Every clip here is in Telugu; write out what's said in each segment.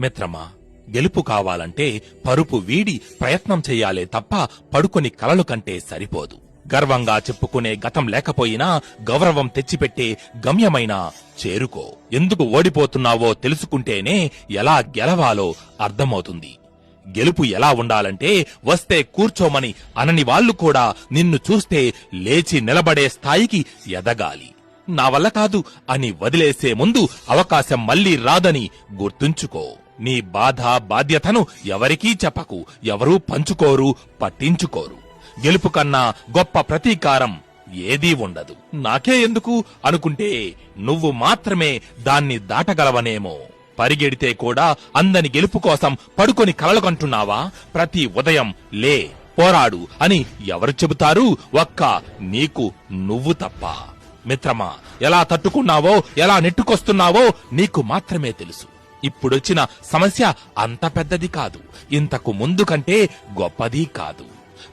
మిత్రమా గెలుపు కావాలంటే పరుపు వీడి ప్రయత్నం చెయ్యాలే తప్ప పడుకొని కలలు కంటే సరిపోదు. గర్వంగా చెప్పుకునే గతం లేకపోయినా గౌరవం తెచ్చిపెట్టే గమ్యమైనా చేరుకో. ఎందుకు ఓడిపోతున్నావో తెలుసుకుంటేనే ఎలా గెలవాలో అర్థమవుతుంది. గెలుపు ఎలా ఉండాలంటే వస్తే కూర్చోమని అనని వాళ్ళు కూడా నిన్ను చూస్తే లేచి నిలబడే స్థాయికి ఎదగాలి. నా వల్ల కాదు అని వదిలేసే ముందు అవకాశం మళ్ళీ రాదని గుర్తుంచుకో. నీ బాధ బాధ్యతను ఎవరికీ చెప్పకు. ఎవరూ పంచుకోరు పట్టించుకోరు. గెలుపు కన్నా గొప్ప ప్రతీకారం ఏదీ ఉండదు. నాకే ఎందుకు? అనుకుంటే నువ్వు మాత్రమే దాన్ని దాటగలవనేమో. పరిగెడితే కూడా అందని గెలుపు కోసం పడుకొని కలలుకంటున్నావా? ప్రతి ఉదయం లే పోరాడు అని ఎవరు చెబుతారు? ఒక్క నీకు నువ్వు తప్ప. మిత్రమా ఎలా తట్టుకున్నావో ఎలా నెట్టుకొస్తున్నావో నీకు మాత్రమే తెలుసు. ఇప్పుడొచ్చిన సమస్య అంత పెద్దది కాదు. ఇంతకు ముందు కంటే గొప్పది కాదు.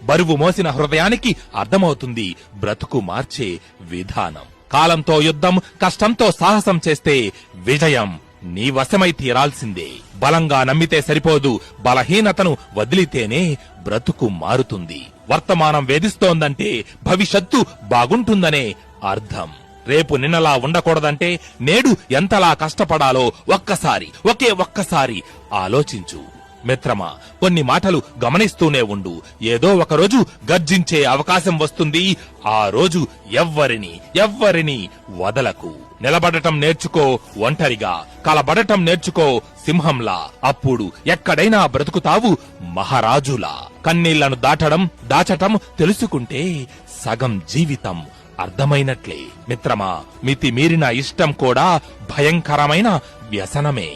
బరువు మోసిన హృదయానికి అర్థమవుతుంది బ్రతుకు మార్చే విధానం. కాలంతో యుద్ధం కష్టంతో సాహసం చేస్తే విజయం నీ వశమై తీరాల్సిందే. బలంగా నమ్మితే సరిపోదు బలహీనతను వదిలితేనే బ్రతుకు మారుతుంది. వర్తమానం వేధిస్తోందంటే భవిష్యత్తు బాగుంటుందనే అర్థం. రేపు నిన్నలా ఉండకూడదంటే నేడు ఎంతలా కష్టపడాలో ఒక్కసారి ఒకే ఒక్కసారి ఆలోచించు. మిత్రమా కొన్ని మాటలు గమనిస్తూనే ఉండు. ఏదో ఒకరోజు గర్జించే అవకాశం వస్తుంది. ఆ రోజు ఎవ్వరిని ఎవ్వరిని వదలకు. నిలబడటం నేర్చుకో ఒంటరిగా. కలబడటం నేర్చుకో సింహంలా. అప్పుడు ఎక్కడైనా బ్రతుకుతావు మహారాజులా. కన్నీళ్ళను దాటడం దాచటం తెలుసుకుంటే సగం జీవితం అర్థమైనట్లే మిత్రమా మితిమీరిన ఇష్టం కూడా భయంకరమైన వ్యసనమే.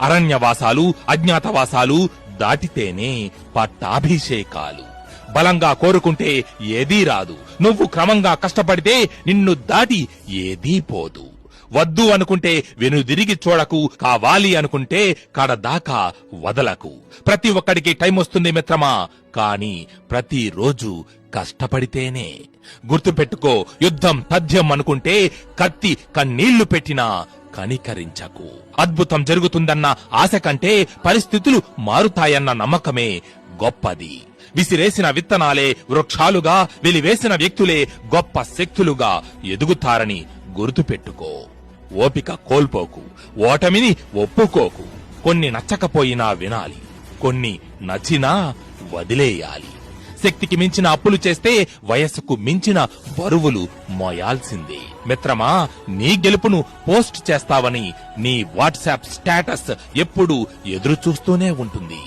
అరణ్యవాసాలు అజ్ఞాతవాసాలు దాటితేనే పట్టాభిషేకాలు. బలంగా కోరుకుంటే ఏదీ రాదు. నువ్వు క్రమంగా కష్టపడితే నిన్ను దాటి ఏదీ పోదు. వద్దు అనుకుంటే వెనుదిరిగి చూడకు కావాలి అనుకుంటే కడదాకా వదలకు. ప్రతి ఒక్కడికి టైం వస్తుంది మిత్రమా కాని ప్రతిరోజు కష్టపడితేనే. గుర్తుపెట్టుకో యుద్ధం తథ్యం అనుకుంటే కత్తి కన్నీళ్ళు పెట్టినా కనికరించకు. అద్భుతం జరుగుతుందన్న ఆశ కంటే పరిస్థితులు మారుతాయన్న నమ్మకమే గొప్పది. విసిరేసిన విత్తనాలే వృక్షాలుగా వెలివేసిన వ్యక్తులే గొప్ప శక్తులుగా ఎదుగుతారని గుర్తుపెట్టుకో. ఓపిక కోల్పోకు ఓటమిని ఒప్పుకోకు. కొన్ని నచ్చకపోయినా వినాలి కొన్ని నచ్చినా వదిలేయాలి. శక్తికి మించిన అప్పులు చేస్తే వయస్సుకు మించిన బరువులు మోయాల్సిందే. మిత్రమా నీ గెలుపును పోస్ట్ చేస్తావని నీ వాట్సాప్ స్టేటస్ ఎప్పుడు ఎదురు చూస్తూనే ఉంటుంది.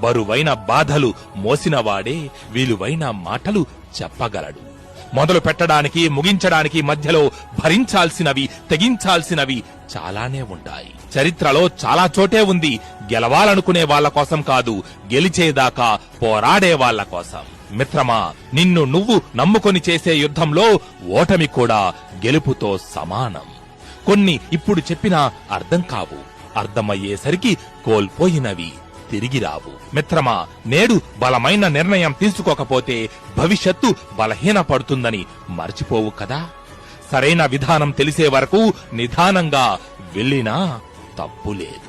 బరువైన బాధలు మోసినవాడే విలువైన మాటలు చెప్పగలడు. మొదలు పెట్టడానికి ముగించడానికి మధ్యలో భరించాల్సినవి తెగించాల్సినవి చాలానే ఉంటాయి. చరిత్రలో చాలా చోటే ఉంది. గెలవాలనుకునే వాళ్ళ కోసం కాదు గెలిచేదాకా పోరాడే వాళ్ళ కోసం. మిత్రమా నిన్ను నువ్వు నమ్ముకొని చేసే యుద్ధంలో ఓటమి కూడా గెలుపుతో సమానం. కొన్ని ఇప్పుడు చెప్పినా అర్థం కావు. అర్థమయ్యేసరికి కోల్పోయినవి. తిరిగి రావు. మిత్రమా నేడు బలమైన నిర్ణయం తీసుకోకపోతే భవిష్యత్తు బలహీన పడుతుందని మర్చిపోవు కదా. సరైన విధానం తెలిసే వరకు నిదానంగా వెళ్ళినా తప్పు లేదు.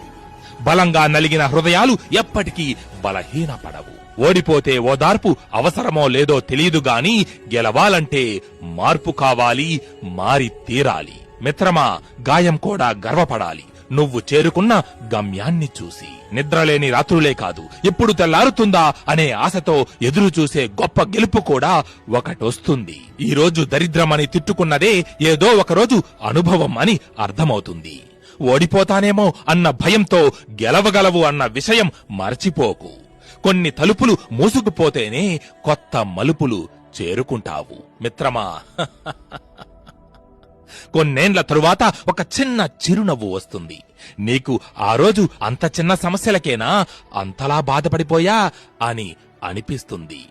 బలంగా నలిగిన హృదయాలు ఎప్పటికీ బలహీనపడవు. ఓడిపోతే ఓదార్పు అవసరమో లేదో తెలియదు గాని గెలవాలంటే మార్పు కావాలి మారి తీరాలి. మిత్రమా గాయం కూడా గర్వపడాలి. నువ్వు చేరుకున్న గమ్యాన్ని చూసి. నిద్రలేని రాత్రులే కాదు. ఎప్పుడు తెల్లారుతుందా అనే ఆశతో ఎదురు చూసే గొప్ప గెలుపు కూడా ఒకటొస్తుంది. ఈ రోజు దరిద్రమని తిట్టుకున్నదే ఏదో ఒకరోజు అనుభవం అని అర్థమవుతుంది. ఓడిపోతానేమో అన్న భయంతో గెలవగలవు అన్న విషయం మర్చిపోకు. కొన్ని తలుపులు మూసుకుపోతేనే కొత్త మలుపులు చేరుకుంటావు. మిత్రమా? కొన్నేండ్ల తరువాత ఒక చిన్న చిరునవ్వు వస్తుంది. నీకు ఆ రోజు అంత చిన్న సమస్యలకేనా? అంతలా బాధపడిపోయా? అని అనిపిస్తుంది.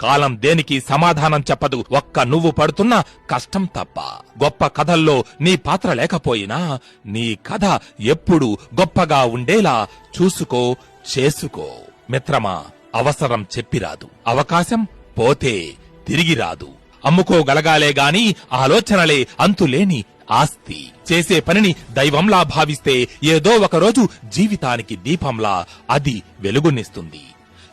కాలం దేనికి సమాధానం చెప్పదు. ఒక్క నువ్వు పడుతున్న కష్టం తప్ప. గొప్ప కథల్లో నీ పాత్ర లేకపోయినా నీ కథ ఎప్పుడు గొప్పగా ఉండేలా చూసుకో చేసుకో. మిత్రమా అవసరం చెప్పిరాదు. అవకాశం పోతే తిరిగి రాదు అమ్ముకోగలగాలే గాని ఆలోచనలే అంతులేని ఆస్తి. చేసే పనిని దైవంలా భావిస్తే ఏదో ఒకరోజు జీవితానికి దీపంలా అది వెలుగునిస్తుంది.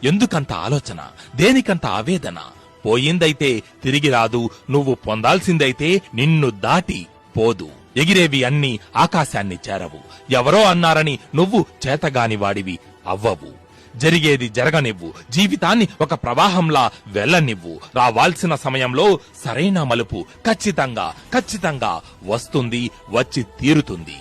ఎందుకంత ఆలోచన? దేనికంత ఆవేదన? పోయిందైతే తిరిగి రాదు. నువ్వు పొందాల్సిందైతే నిన్ను దాటి పోదు. ఎగిరేవి అన్ని ఆకాశాన్ని చేరవు. ఎవరో అన్నారని నువ్వు చేతగాని వాడివి అవ్వవు. జరిగేది జరగనివ్వు. జీవితాన్ని ఒక ప్రవాహంలా వెళ్ళనివ్వు. రావాల్సిన సమయంలో సరైన మలుపు ఖచ్చితంగా ఖచ్చితంగా వస్తుంది వచ్చి తీరుతుంది.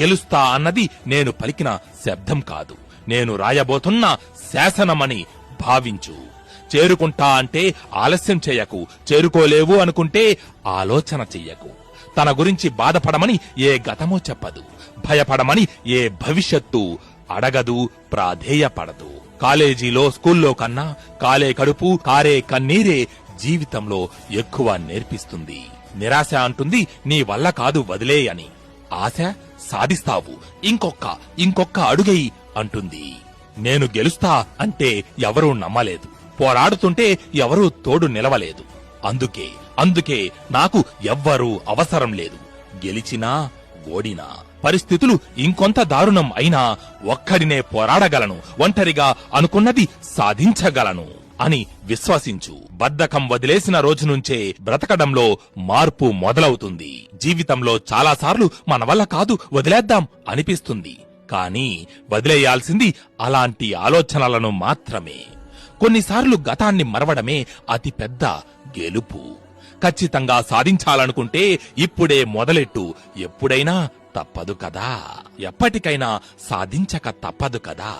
గెలుస్తా అన్నది నేను పలికిన శబ్దం కాదు. నేను రాయబోతున్న శాసనమని భావించు. చేరుకుంటా అంటే ఆలస్యం చేయకు. చేరుకోలేవు అనుకుంటే ఆలోచన చెయ్యకు. తన గురించి బాధపడమని ఏ గతమో చెప్పదు. భయపడమని ఏ భవిష్యత్తు అడగదు ప్రాధేయపడదు. కాలేజీలో స్కూల్లో కన్నా కాలే కడుపు కారే కన్నీరే జీవితంలో ఎక్కువ నేర్పిస్తుంది. నిరాశ అంటుంది నీ వల్ల కాదు వదిలే అని. ఆశ? సాధిస్తావు. ఇంకొక్క ఇంకొక్క అడుగై అంటుంది. నేను గెలుస్తా అంటే ఎవరూ నమ్మలేదు. పోరాడుతుంటే ఎవరూ తోడు నిలవలేదు. అందుకే అందుకే నాకు ఎవ్వరూ అవసరం లేదు. గెలిచినా ఓడినా. పరిస్థితులు ఇంకొంత దారుణం అయినా ఒక్కడినే పోరాడగలను ఒంటరిగా అనుకున్నది సాధించగలను అని విశ్వసించు. బద్ధకం వదిలేసిన రోజు నుంచే బ్రతకడంలో మార్పు మొదలవుతుంది. జీవితంలో చాలాసార్లు మన వల్ల కాదు వదిలేద్దాం అనిపిస్తుంది. కానీ వదిలేయాల్సింది అలాంటి ఆలోచనలను మాత్రమే. కొన్నిసార్లు గతాన్ని మరవడమే అతి పెద్ద గెలుపు. ఖచ్చితంగా సాధించాలనుకుంటే ఇప్పుడే మొదలెట్టు. ఎప్పుడైనా తప్పదు కదా. ఎప్పటికైనా సాధించక తప్పదు కదా.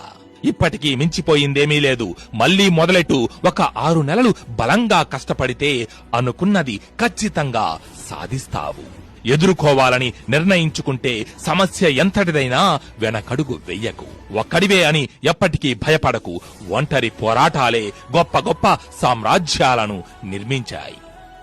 ఇప్పటికీ మించిపోయిందేమీ లేదు. మళ్ళీ మొదలెట్టు. ఒక ఆరు నెలలు బలంగా కష్టపడితే అనుకున్నది ఖచ్చితంగా సాధిస్తావు. ఎదుర్కోవాలని నిర్ణయించుకుంటే సమస్య ఎంతటిదైనా వెనకడుగు వెయ్యకు ఒక్కడివే అని ఎప్పటికీ భయపడకు. ఒంటరి పోరాటాలే గొప్ప గొప్ప సామ్రాజ్యాలను నిర్మించాయి.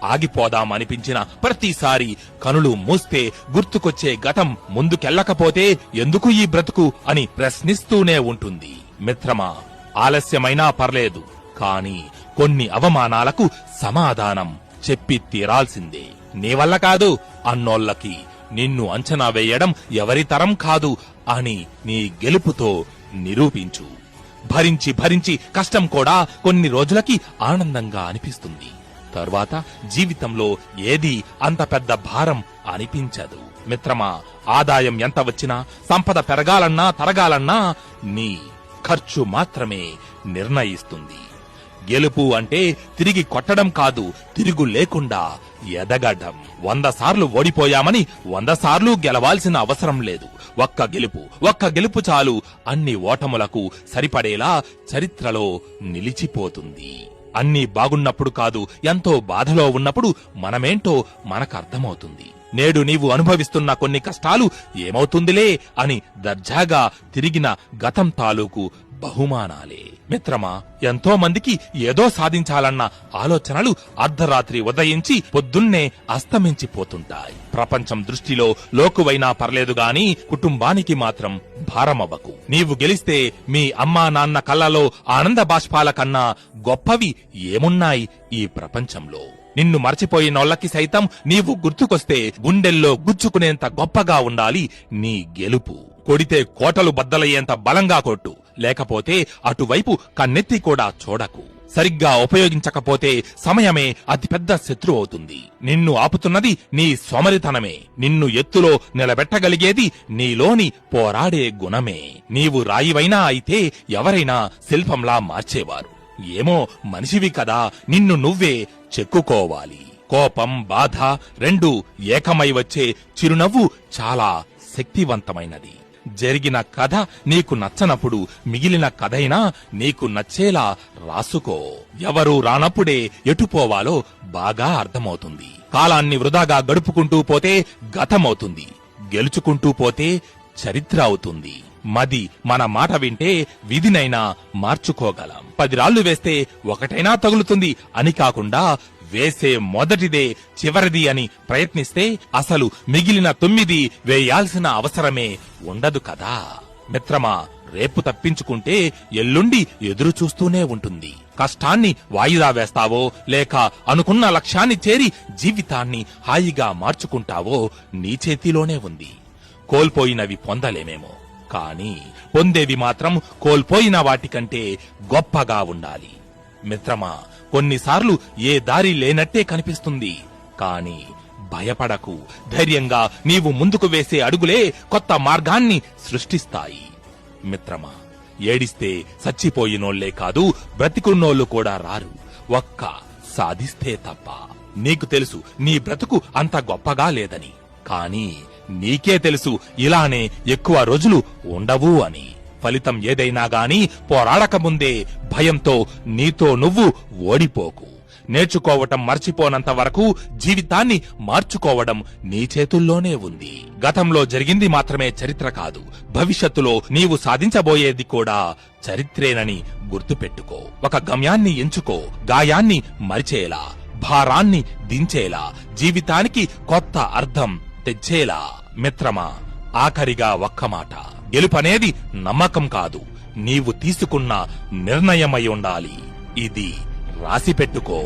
ఆగిపోదాం అనిపించిన ప్రతిసారి కనులు మూస్తే గుర్తుకొచ్చే గతం ముందుకెళ్ళకపోతే ఎందుకు ఈ బ్రతుకు అని ప్రశ్నిస్తూనే ఉంటుంది. మిత్రమా ఆలస్యమైనా పర్లేదు కాని కొన్ని అవమానాలకు సమాధానం చెప్పి తీరాల్సిందే. నీ వల్ల కాదు అన్నోళ్ళకి నిన్ను అంచనా వేయడం ఎవరి తరం కాదు అని నీ గెలుపుతో నిరూపించు. భరించి భరించి కష్టం కూడా కొన్ని రోజులకి ఆనందంగా అనిపిస్తుంది. తర్వాత జీవితంలో ఏది అంత పెద్ద భారం అనిపించదు. మిత్రమా ఆదాయం ఎంత వచ్చినా సంపద పెరగాలన్నా తరగాలన్నా నీ ఖర్చు మాత్రమే నిర్ణయిస్తుంది. గెలుపు అంటే తిరిగి కొట్టడం కాదు తిరుగు లేకుండా ఎదగడం. వంద సార్లు ఓడిపోయామని వంద సార్లు గెలవాల్సిన అవసరం లేదు. ఒక్క గెలుపు ఒక్క గెలుపు చాలు అన్ని ఓటములకు సరిపడేలా చరిత్రలో నిలిచిపోతుంది. అన్నీ బాగున్నప్పుడు కాదు ఎంతో బాధలో ఉన్నప్పుడు మనమేంటో మనకర్థమవుతుంది. నేడు నీవు అనుభవిస్తున్న కొన్ని కష్టాలు ఏమవుతుందిలే అని దర్జాగా తిరిగిన గతం తాలూకు బహుమానాలే. మిత్రమా ఎంతో మందికి ఏదో సాధించాలన్న ఆలోచనలు అర్ధరాత్రి ఉదయించి పొద్దున్నే అస్తమించిపోతుంటాయి. ప్రపంచం దృష్టిలో లోకువైనా పర్లేదు గాని కుటుంబానికి మాత్రం భారమవ్వకు. నీవు గెలిస్తే మీ అమ్మా నాన్న కళ్ళలో ఆనంద బాష్పాల కన్నా గొప్పవి ఏమున్నాయి ఈ ప్రపంచంలో? నిన్ను మర్చిపోయినోళ్ళకి సైతం నీవు గుర్తుకొస్తే గుండెల్లో గుచ్చుకునేంత గొప్పగా ఉండాలి నీ గెలుపు. కొడితే కోటలు బద్దలయ్యేంత బలంగా కొట్టు. లేకపోతే అటువైపు కన్నెత్తి కూడా చూడకు. సరిగ్గా ఉపయోగించకపోతే సమయమే అతిపెద్ద శత్రువు అవుతుంది. నిన్ను ఆపుతున్నది నీ సోమరితనమే. నిన్ను ఎత్తులో నిలబెట్టగలిగేది నీలోని పోరాడే గుణమే. నీవు రాయివైనా అయితే ఎవరైనా శిల్పంలా మార్చేవారు. ఏమో మనిషివి కదా నిన్ను నువ్వే చెక్కుకోవాలి. కోపం బాధ రెండు ఏకమై వచ్చే చిరునవ్వు చాలా శక్తివంతమైనది. జరిగిన కథ నీకు నచ్చనప్పుడు మిగిలిన కథైనా నీకు నచ్చేలా రాసుకో. ఎవరూ రానప్పుడే ఎటుపోవాలో బాగా అర్థమవుతుంది. కాలాన్ని వృధాగా గడుపుకుంటూ పోతే గతమవుతుంది. గెలుచుకుంటూ పోతే చరిత్ర అవుతుంది. మది మన మాట వింటే విధినైనా మార్చుకోగలం. పది రాళ్ళు వేస్తే ఒకటైనా తగులుతుంది అని కాకుండా వేసే మొదటిదే చివరిది అని ప్రయత్నిస్తే అసలు మిగిలిన తొమ్మిది వేయాల్సిన అవసరమే ఉండదు కదా. మిత్రమా రేపు తప్పించుకుంటే ఎల్లుండి ఎదురు చూస్తూనే ఉంటుంది. కష్టాన్ని వాయిదా వేస్తావో లేక అనుకున్న లక్ష్యాన్ని చేరి జీవితాన్ని హాయిగా మార్చుకుంటావో నీ చేతిలోనే ఉంది. కోల్పోయినవి పొందలేమేమో. కానీ పొందేవి మాత్రం కోల్పోయిన వాటికంటే గొప్పగా ఉండాలి. మిత్రమా కొన్నిసార్లు ఏ దారి లేనట్టే కనిపిస్తుంది. కాని భయపడకు. ధైర్యంగా నీవు ముందుకు వేసే అడుగులే కొత్త మార్గాన్ని సృష్టిస్తాయి. మిత్రమా ఏడిస్తే చచ్చిపోయినోళ్ళే కాదు బ్రతికున్నోళ్ళు కూడా రారు. ఒక్క సాధిస్తే తప్ప. నీకు తెలుసు నీ బ్రతుకు అంత గొప్పగా లేదని. కాని నీకే తెలుసు ఇలానే ఎక్కువ రోజులు ఉండవు అని. ఫలితం ఏదైనా గాని పోరాడకముందే భయంతో నీతో నువ్వు ఓడిపోకు. నేర్చుకోవటం మర్చిపోనంత వరకు జీవితాన్ని మార్చుకోవడం నీ చేతుల్లోనే ఉంది. గతంలో జరిగింది మాత్రమే చరిత్ర కాదు. భవిష్యత్తులో నీవు సాధించబోయేది కూడా చరిత్రేనని గుర్తుపెట్టుకో. ఒక గమ్యాన్ని ఎంచుకో. గాయాన్ని మరిచేలా. భారాన్ని దించేలా. జీవితానికి కొత్త అర్థం తెచ్చేలా. మిత్రమా ఆఖరిగా ఒక్క మాట. గెలుపనేది నమ్మకం కాదు. నీవు తీసుకున్న నిర్ణయమై ఉండాలి. ఇది రాసి పెట్టుకో.